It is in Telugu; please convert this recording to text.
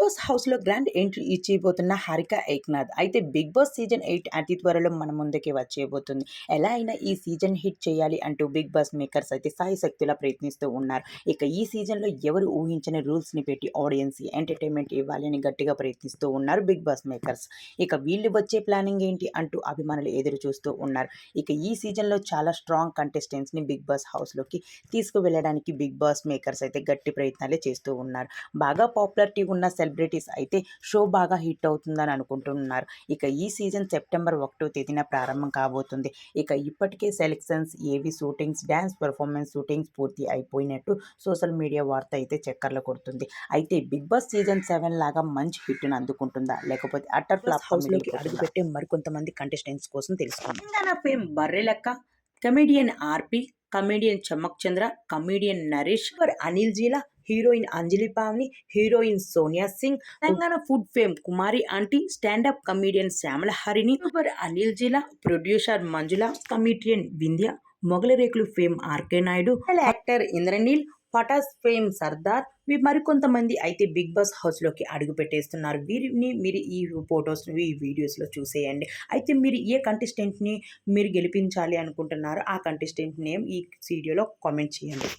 బాస్ హౌస్లో గ్రాండ్ ఎంట్రీ ఇచ్చిపోతున్న హారిక ఏక్నాథ్. అయితే బిగ్ బాస్ సీజన్ ఎయిట్ అతి త్వరలో మన ముందుకే వచ్చేయబోతుంది. ఎలా అయినా ఈ సీజన్ హిట్ చేయాలి అంటూ బిగ్ బాస్ మేకర్స్ అయితే సాయి శక్తిలా ప్రయత్నిస్తూ ఉన్నారు. ఇక ఈ సీజన్లో ఎవరు ఊహించని రూల్స్ని పెట్టి ఆడియన్స్ ఎంటర్టైన్మెంట్ ఇవ్వాలి అని గట్టిగా ప్రయత్నిస్తూ ఉన్నారు బిగ్ బాస్ మేకర్స్. ఇక వీళ్ళు వచ్చే ప్లానింగ్ ఏంటి అంటూ అభిమానులు ఎదురు చూస్తూ ఉన్నారు. ఇక ఈ సీజన్లో చాలా స్ట్రాంగ్ కంటెస్టెంట్స్ని బిగ్ బాస్ హౌస్లోకి తీసుకువెళ్ళడానికి బిగ్ బాస్ మేకర్స్ అయితే గట్టి ప్రయత్నాలే చేస్తూ ఉన్నారు. బాగా పాపులారిటీ ఉన్న సెల్ సెలబ్రిటీస్ అయితే షో బాగా హిట్ అవుతుందని అనుకుంటున్నారు. ఇక ఈ సీజన్ సెప్టెంబర్ ఒకటో తేదీన ప్రారంభం కాబోతుంది. ఇక ఇప్పటికే సెలెక్షన్స్ ఏవి షూటింగ్స్ డ్యాన్స్ పెర్ఫార్మెన్స్ షూటింగ్స్ పూర్తి అయిపోయినట్టు సోషల్ మీడియా వార్త అయితే చక్కర్లు కొడుతుంది. అయితే బిగ్ బాస్ సీజన్ సెవెన్ లాగా మంచి హిట్ను అందుకుంటుందా? లేకపోతే అటర్ ఫ్లాప్ హౌస్లోకి అడుగుపెట్టే మరికొంతమంది కంటెస్టెంట్స్ కోసం తెలుసుకుందాం. Telangana fame Barrelakka. Comedian RP comedian Chammak Chandra comedian Naresh for Anil Geela heroine Anjali Pavani heroine Sonia Singh Telangana food fame Kumari aunty standup comedian Shyamala Harini Anil Geela producer Manjula comedian Vindhya Mogali Rekulu fame RK Naidu actor Indraneel Patas fame Sardar. మరికొంతమంది అయితే బిగ్ బాస్ హౌస్లోకి అడుగు పెట్టేస్తున్నారు. వీరిని మీరు ఈ ఫొటోస్ని ఈ వీడియోస్లో చూసేయండి. అయితే మీరు ఏ కంటెస్టెంట్ని మీరు గెలిపించాలి అనుకుంటున్నారో ఆ కంటెస్టెంట్ నేమ్ ఈ వీడియోలో కామెంట్ చేయండి.